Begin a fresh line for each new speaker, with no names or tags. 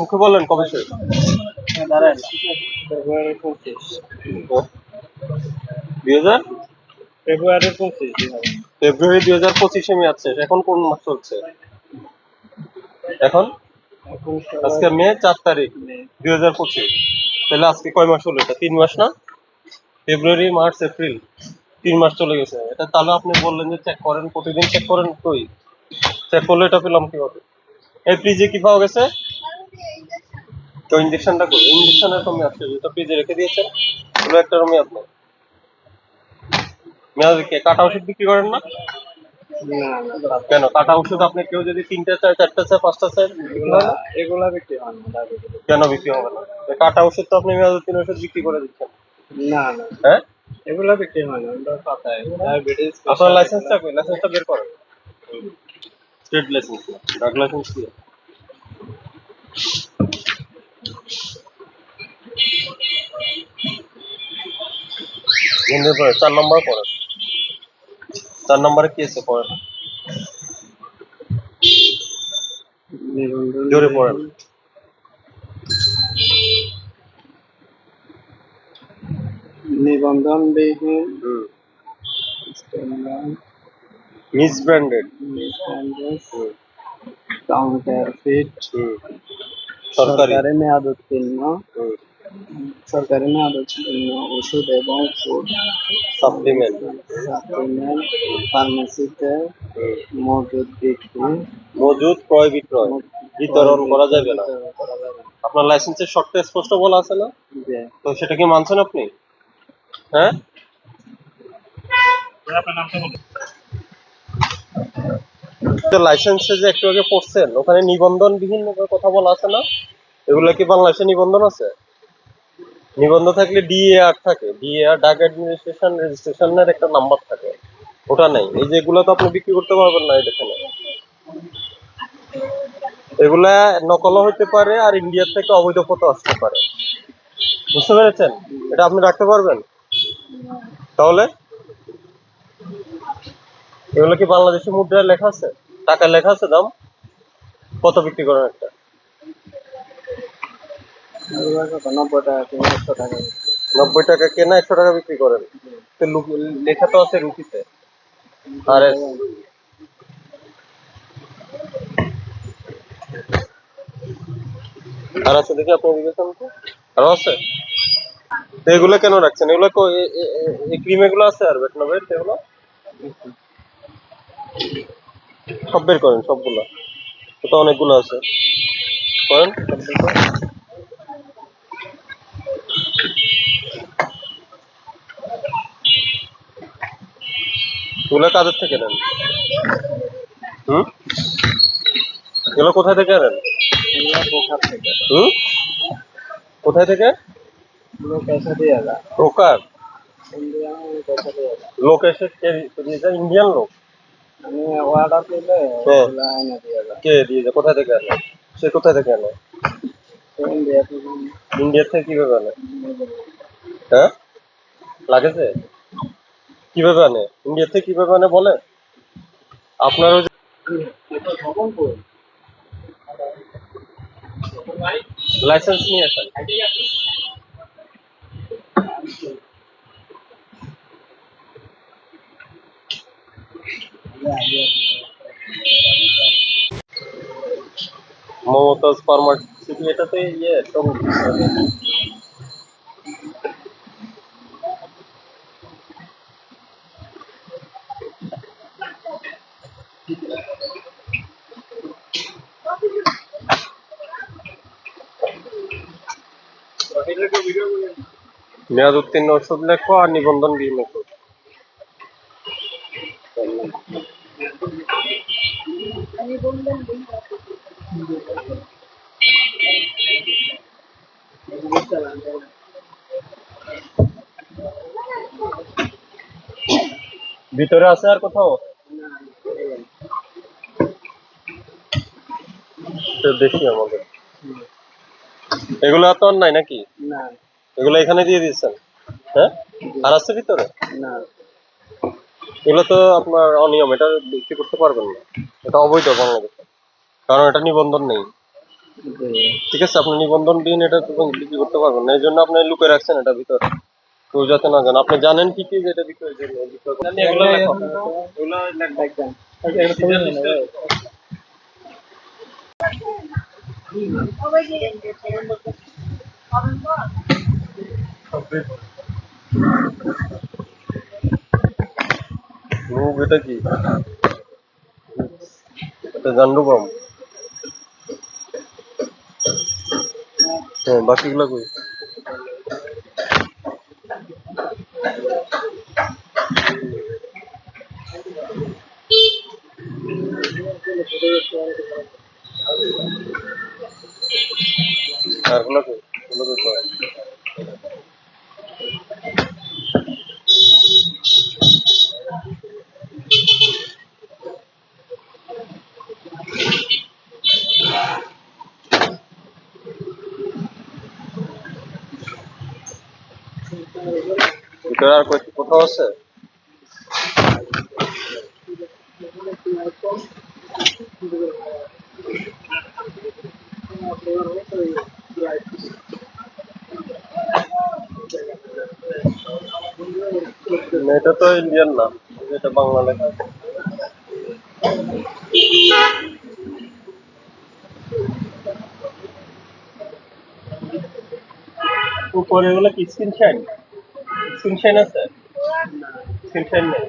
মুখে বললেন কবে শেষ?
দাঁড়ান ফেব্রুয়ারি পঁচিশ।
দুই হাজার?
ফেব্রুয়ারি পঁচিশ
ফেব্রুয়ারি দুই হাজার পঁচিশে মেয়াদ শেষ। এখন কোন মাস চলছে? এখন? আজকে মে চার তারিখ দুই হাজার পঁচিশ। তাহলে আজকে কয় মাস হলো এটা? তিন মাস না? ফেব্রুয়ারি মার্চ এপ্রিল তিন মাস চলে গেছে। এটা তাহলে আপনি বললেন যে চেক করেন প্রতিদিন চেক করেন কই? চেক করলে এটা পেলাম কীভাবে? এই ফ্রিজে কি পাওয়া গেছে? তো ইঞ্জেকশনটা কই ইঞ্জেকশনের তো মেয়াদ শেষ এটা ফ্রিজে রেখে দিয়েছেন। ওগুলো একটা মেয়াদ নেই মেয়াদ কে কাটা ওষুধ বিক্রি করেন না? কেন? কাটা ওষুধ আপনি কেউ যদি তিনটা চায় চারটা চায় পাঁচটা চায়
এগুলা বিক্রি হয় না
কেন বিক্রি হবে না? কাটা ওষুধ তো আপনি মেয়াদুদ্দিন ওষুধ বিক্রি করে দিচ্ছেন।
না না।
হ্যাঁ?
এগুলা বিক্রি হয় না ওটা পাতায় ডায়াবেটিস
আপনার লাইসেন্সটা কই? লাইসেন্সটা বের করেন। স্টেট লাইসেন্স ড্রাগ লাইসেন্স কি হিন্দি পড়ে চার নম্বর পড়েন চার নম্বরে কি আছে
নিবন্ধন
জোরে পড়েন
নিবন্ধন বিহীন
হুম। Misbranded.
কাউন্টার ফিট
হুম। সরকারি
মেয়াদ উত্তীর্ণ। সরকারি উত্তীর্ণ ওষুধ এবং ফুড
সাপ্লিমেন্ট
সাপ্লিমেন্ট ফার্মেসিতে মজুদ বিক্রি।
মজুদ ক্রয় বিক্রয়। বিতরণ করা যাবে না।
বিতরণ করা যাবে না।
আপনার লাইসেন্সের শর্তে স্পষ্ট বলা আছে না? তো সেটা কি মানছেন আপনি? হ্যাঁ? লাইসেন্সে যে একটু আগে পড়ছেন ওখানে নিবন্ধন বিহীন কথা বলা আছে না? এগুলো কি বাংলাদেশে নিবন্ধন আছে? নিবন্ধ থাকলে ডিএআর থাকে। ডিএআর ডাক অ্যাডমিনিস্ট্রেশন রেজিস্ট্রেশনের একটা নাম্বার থাকে। ওটা নেই। এই যে এগুলো তো আপনি বিক্রি করতে পারবেন না এই দেখেন। এগুলা নকলও হইতে পারে আর ইন্ডিয়ার থেকে অবৈধ ফটো আসতে পারে। বুঝতে পেরেছেন? এটা আপনি রাখতে পারবেন? তাহলে? এগুলো কি বাংলাদেশি মুদ্রায় লেখা আছে? টাকায় লেখা আছে দাম? কত বিক্রি করেন একটা?
নব্বই টাকা একশো টাকা
নব্বই টাকা কেনা একশো টাকা বিক্রি করেন। লেখা তো আছে রুপিতে আর আর আছে দেখি আপনি তো আরও আছে? এগুলো কেন রাখছেন? এগুলো এই ক্রিম এগুলো আছে আর বেটনবেট এগুলো? সব বের করেন সবগুলো। তো অনেকগুলো আছে। করেন। এগুলো কাদের থেকে নেন? হুম? এগুলো কোথায় থেকে আনেন? হুম? কোথায় থেকে? ব্রোকার লোক এসে দিয়েছে? ইন্ডিয়ান লোক? হ্যাঁ। কে দিয়েছে? কোথায় থেকে আনে? সে কোথায় থেকে আনে?
ইন্ডিয়া থেকে
কীভাবে আনে? হ্যাঁ? লাগেছে? কীভাবে আনে? ইন্ডিয়া থেকে কীভাবে আনে বলে আপনার ওই লাইসেন্স নিয়ে আসেন। মমতাজ ফার্মাসিটি এটাতে ইয়ে সব মেয়াদ উত্তীর্ণ ওষুধ লেখো আর নিবন্ধন বিহীন ওষুধ ভিতরে আছে আর কোথাও? দেখি আমাদের। এগুলো তো আর নাই নাকি?
না।
এগুলো এখানে দিয়ে দিয়েছেন। হ্যাঁ? আর আছে ভিতরে?
না।
এগুলো তো আপনার অনিয়ম এটা বিক্রি করতে পারবেন না। এটা অবৈধ বাংলাদেশে। কারণ এটা নিবন্ধন নেই। ঠিক আছে আপনি নিবন্ধন দিন এটা তো বিক্রি করতে পারবেন না। এই জন্য আপনি লুকে রাখছেন এটা ভিতরে। কেউ যাতে না জানে। আপনি জানেন কি কি যেটা বিক্রয় জন্য বিক্রয় করতে এগুলো লেখো এগুলো লেখো
দেখবেন
এগুলো সিরিয়াল লিস্টে মুগ এটা কি? এটা জান্ডু হ্যাঁ বাকিগুলো কই? আরগুলো কই গুলো কই কই? ভিতরে আর কই- কোথাও আছে না, এটা তো ইন্ডিয়ান না, এটা বাংলা লেখা উপরে এগুলো কি? স্ক্রিন শাইন আছে? স্ক্রিন নেই।